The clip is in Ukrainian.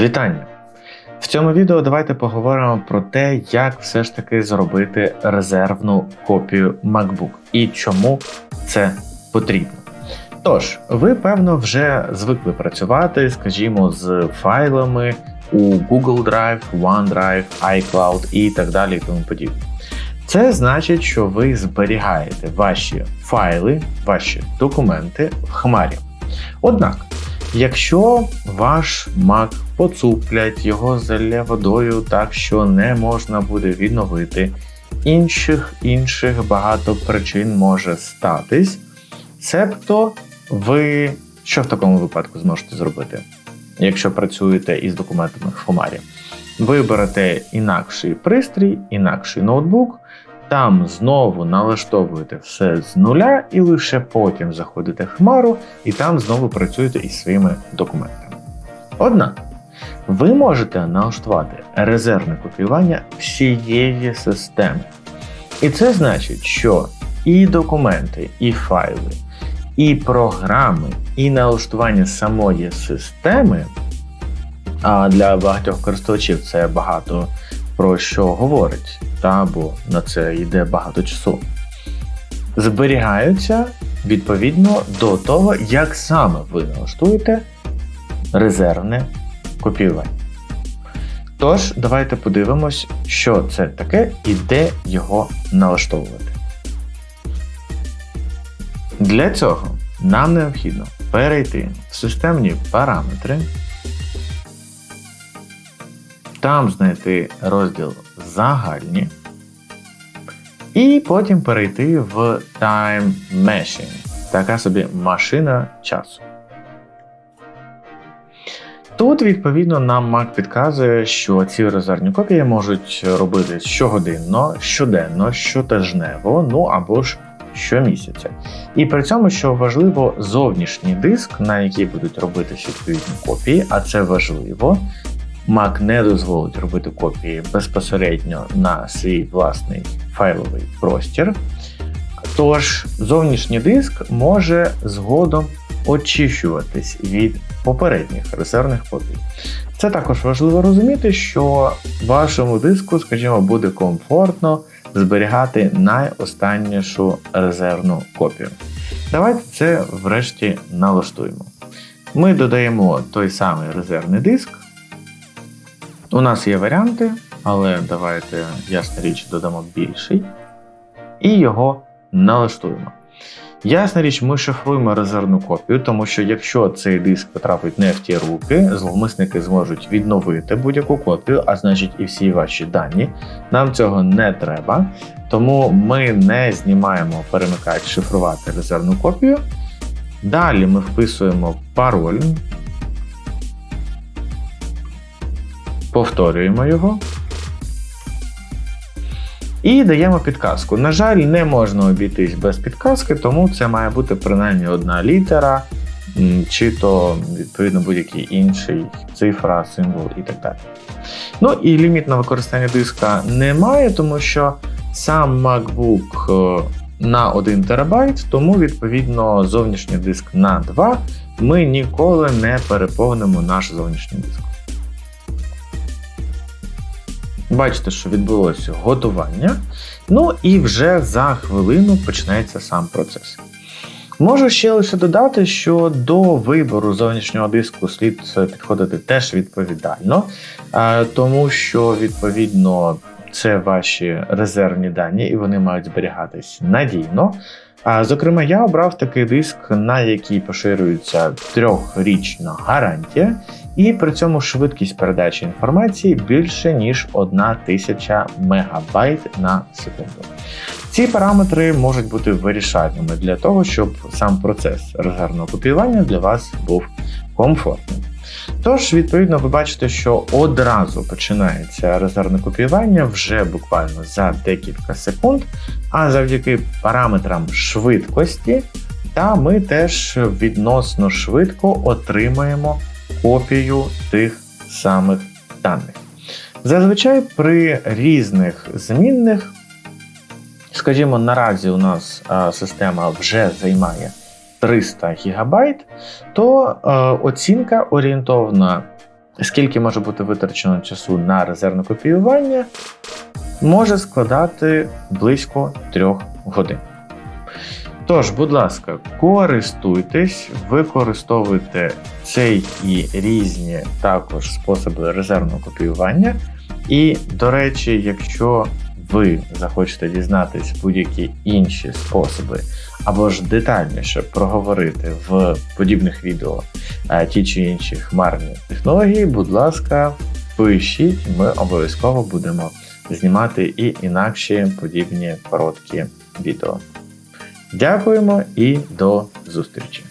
Вітання! В цьому відео давайте поговоримо про те, як все ж таки зробити резервну копію MacBook і чому це потрібно. Тож, ви, певно, вже звикли працювати, скажімо, з файлами у Google Drive, OneDrive, iCloud і так далі і тому подібне. Це значить, що ви зберігаєте ваші файли, ваші документи в хмарі. Однак, якщо ваш Mac поцуплять, його залє водою так, що не можна буде відновити, інших інших багато причин може статись. Себто ви що в такому випадку зможете зробити, якщо працюєте із документами в Хомарі? Ви берете інакший пристрій, інакший ноутбук, там знову налаштовуєте все з нуля, і лише потім заходите в Хмару і там знову працюєте із своїми документами. Однак, ви можете налаштувати резервне копіювання всієї системи. І це значить, що і документи, і файли, і програми, і налаштування самої системи. А для багатьох користувачів це багато про що говорить, та бо на це йде багато часу. Зберігаються відповідно до того, як саме ви налаштуєте резервне копіювання. Тож, давайте подивимось, що це таке і де його налаштовувати. Для цього нам необхідно перейти в системні параметри, там знайти розділ Загальні, і потім перейти в Time Machine, така собі машина часу. Тут, відповідно, нам Mac підказує, що ці резервні копії можуть робити щогодинно, щоденно, щотижнево, ну або ж щомісяця. І при цьому, що важливо, зовнішній диск, на який будуть робитися відповідні копії, а це важливо. Mac не дозволить робити копії безпосередньо на свій власний файловий простір. Тож зовнішній диск може згодом очищуватись від попередніх резервних копій. Це також важливо розуміти, що вашому диску, скажімо, буде комфортно зберігати найостаннішу резервну копію. Давайте це врешті налаштуємо. Ми додаємо той самий резервний диск. У нас є варіанти, але давайте, ясна річ, додамо більший. І його налаштуємо. Ясна річ, ми шифруємо резервну копію, тому що якщо цей диск потрапить не в ті руки, зловмисники зможуть відновити будь-яку копію, а значить і всі ваші дані. Нам цього не треба. Тому ми не знімаємо перемикач шифрувати резервну копію. Далі ми вписуємо пароль, повторюємо його. І даємо підказку. На жаль, не можна обійтись без підказки, тому це має бути принаймні одна літера, чи то, відповідно, будь-який інший цифра, символ і так далі. Ну і ліміт на використання диска немає, тому що сам MacBook е, на 1 терабайт, тому відповідно зовнішній диск на 2 ми ніколи не переповнимо наш зовнішній диск. Бачите, що відбулося готування. Ну і вже за хвилину почнеться сам процес. Можу ще лише додати, що до вибору зовнішнього диску слід підходити теж відповідально, тому що, відповідно, це ваші резервні дані, і вони мають зберігатись надійно. Зокрема, я обрав такий диск, на який поширюється трьохрічна гарантія, і при цьому швидкість передачі інформації більше ніж 1000 МБ на секунду. Ці параметри можуть бути вирішальними для того, щоб сам процес резервного копіювання для вас був комфортним. Тож, відповідно, ви бачите, що одразу починається резервне копіювання вже буквально за декілька секунд, а завдяки параметрам швидкості, та ми теж відносно швидко отримаємо копію тих самих даних. Зазвичай при різних змінних, скажімо, наразі у нас система вже займає 300 ГБ, то оцінка орієнтовна скільки може бути витрачено часу на резервне копіювання, може складати близько 3 годин. Тож, будь ласка, користуйтесь, використовуйте цей і різні також способи резервного копіювання. І, до речі, якщо ви захочете дізнатись будь-які інші способи, або ж детальніше проговорити в подібних відео е, ті чи інші хмарні технології, будь ласка, пишіть, ми обов'язково будемо знімати і інакші подібні короткі відео. Дякуємо і до зустрічі!